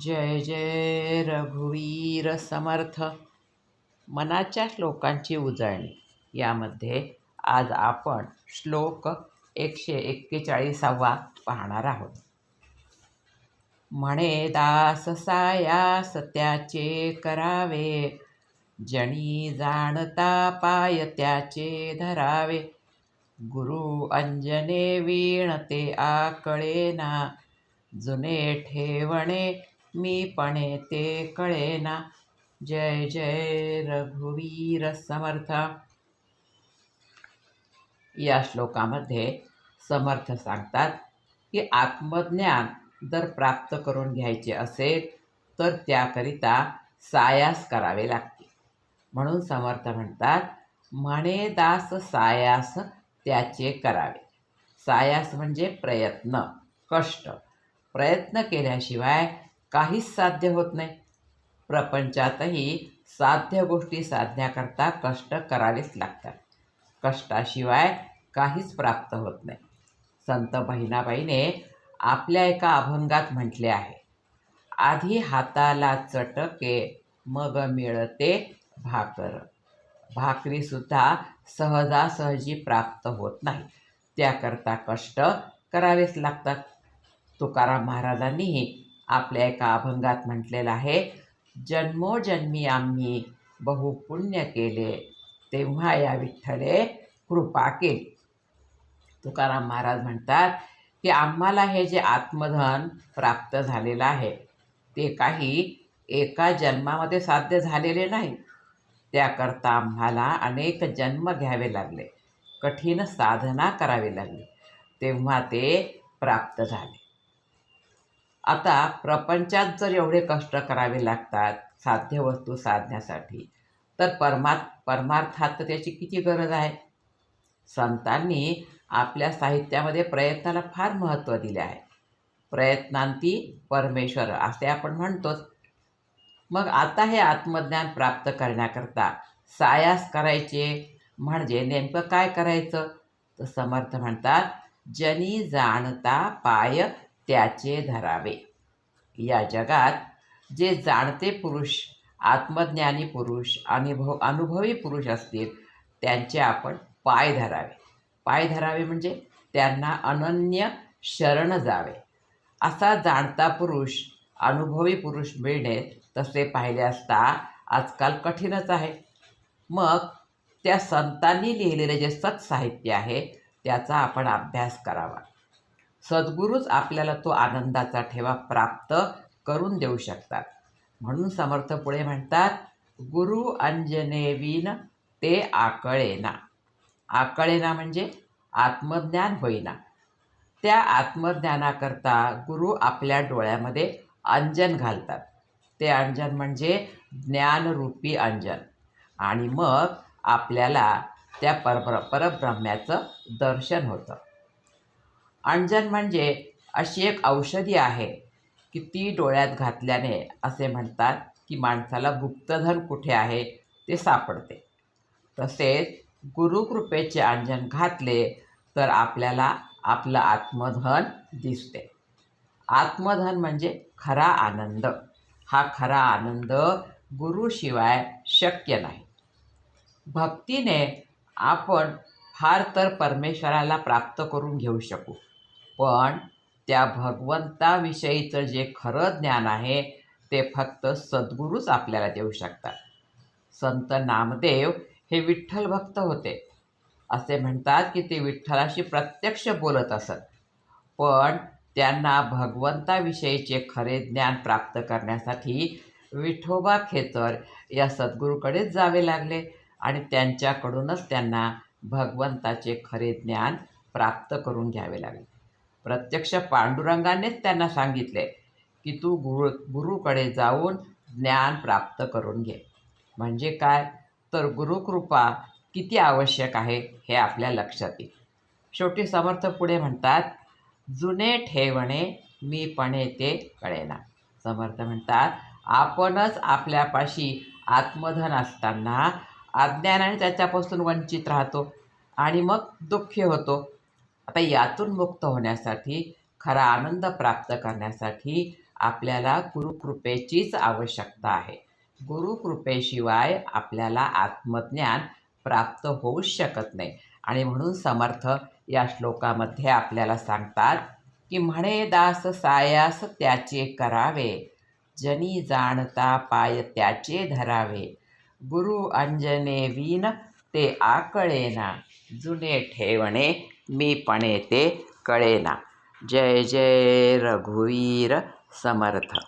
जय जय रघुवीर समर्थ. मनाच्या श्लोकांची उजळणी. यामध्ये आज आपण श्लोक एकशे एक्केचाळीसावा पाहणार आहोत. म्हणे दास साया सत्याचे करावे. जणी जाणता पाय त्याचे धरावे. गुरु अंजने वीणते आकळेना. जुने ठेवणे मी पणे ते कळेना. जय जय रघुवीर समर्थ. या श्लोकामध्ये समर्थ सांगतात की आत्मज्ञान जर प्राप्त करून घ्यायचे असेल तर त्याकरिता सायास करावे लागते. म्हणून समर्थ म्हणतात म्हणे दास सायास त्याचे करावे. सायास म्हणजे प्रयत्न कष्ट. प्रयत्न केल्याशिवाय काहीच साध्य होत नाही. प्रपंचातही साध्य गोष्टी साधण्याकरता कष्ट करावेच लागतात. कष्टाशिवाय काहीच प्राप्त होत नाही. संत बहिणाबाईने आपल्या एका अभंगात म्हटले आहे आधी हाताला चटके मग मिळते भाकर. भाकरीसुद्धा सहजासहजी प्राप्त होत नाही. त्याकरता कष्ट करावेच लागतात. तुकाराम महाराजांनीही आपल्या एका अभंगात म्हटलेलं आहे जन्मोजन्मी आम्ही बहुपुण्य केले तेव्हा या विठ्ठले कृपा केली. तुकाराम महाराज म्हणतात की आम्हाला हे जे आत्मधन प्राप्त झालेलं आहे ते काही एका जन्मामध्ये साध्य झालेले नाही. त्याकरता आम्हाला अनेक जन्म घ्यावे लागले कठीण साधना करावी लागली तेव्हा ते प्राप्त झाले. आता प्रपंचात जर एवढे कष्ट करावे लागतात साध्य वस्तू साधण्यासाठी तर परमात परमार्थात तर त्याची किती गरज आहे? संतांनी आपल्या साहित्यामध्ये प्रयत्नाला फार महत्त्व दिले आहे. प्रयत्नांती परमेश्वर असे आपण म्हणतोच. मग आता हे आत्मज्ञान प्राप्त करण्याकरता सायास करायचे म्हणजे नेमकं काय करायचं? तर समर्थ म्हणतात जनी जाणता पाय त्याचे धरावे. या जगात जे जाणते पुरुष आत्मज्ञानी पुरुष अनुभव अनुभवी पुरुष असतील त्यांचे आपण पाय धरावे. पाय धरावे म्हणजे त्यांना अनन्य शरण जावे. असा जाणता पुरुष अनुभवी पुरुष मिळणे तसे पाहिले असता आजकाल कठीणच आहे. मग त्या संतांनी लिहिलेले जे सत्साहित्य आहे त्याचा आपण अभ्यास करावा. सद्गुरूच आपल्याला तो आनंदाचा ठेवा प्राप्त करून देऊ शकतात. म्हणून समर्थ पुढे म्हणतात गुरु अंजनेवीन ते आकळेना. आकळेना म्हणजे आत्मज्ञान होईना. त्या आत्मज्ञानाकरता गुरु आपल्या डोळ्यामध्ये अंजन घालतात. ते अंजन म्हणजे ज्ञानरूपी अंजन. आणि मग आपल्याला त्या परब्र परब्रह्म्याचं दर्शन होतं. अंजन म्हणजे अशी एक औषधी आहे की ती डोळ्यात घातल्याने असे म्हणतात की माणसाला गुप्तधन कुठे आहे ते सापडते. तसेच गुरुकृपेचे अंजन घातले तर आपल्याला आपलं आत्मधन दिसते. आत्मधन म्हणजे खरा आनंद. हा खरा आनंद गुरुशिवाय शक्य नाही. भक्तीने आपण फार तर परमेश्वराला प्राप्त करून घेऊ शकू. पण त्या भगवंताविषयीचं जे खरं ज्ञान आहे ते फक्त सद्गुरूच आपल्याला देऊ शकतात. संत नामदेव हे विठ्ठल भक्त होते. असे म्हणतात की ते विठ्ठलाशी प्रत्यक्ष बोलत असत. पण त्यांना भगवंताविषयीचे खरे ज्ञान प्राप्त करण्यासाठी विठोबा खेतर या सद्गुरूकडेच जावे लागले आणि त्यांच्याकडूनच त्यांना भगवंताचे खरे ज्ञान प्राप्त करून घ्यावे लागले. प्रत्यक्ष पांडुरंगानेच त्यांना सांगितले की तू गुरु गुरुकडे जाऊन ज्ञान प्राप्त करून घे. म्हणजे काय? तर गुरुकृपा किती आवश्यक आहे हे आपल्या लक्षात येईल. शेवटी समर्थ पुढे म्हणतात जुने ठेवणे मी पणे ते कळेना. समर्थ म्हणतात आपणच आपल्यापाशी आत्मधन असताना अज्ञानाने त्याच्यापासून वंचित राहतो आणि मग दुःखी होतो. आता यातून मुक्त होण्यासाठी खरा आनंद प्राप्त करण्यासाठी आपल्याला गुरुकृपेचीच आवश्यकता आहे. गुरुकृपेशिवाय आपल्याला आत्मज्ञान प्राप्त होऊच शकत नाही. आणि म्हणून समर्थ या श्लोकामध्ये आपल्याला सांगतात की म्हणे दास सायास त्याचे करावे जनी जाणता पाय त्याचे धरावे. गुरु अंजने वीन ते आकळेना जुने ठेवणे मी पण ते कळेना. जय जय रघुवीर समर्थ.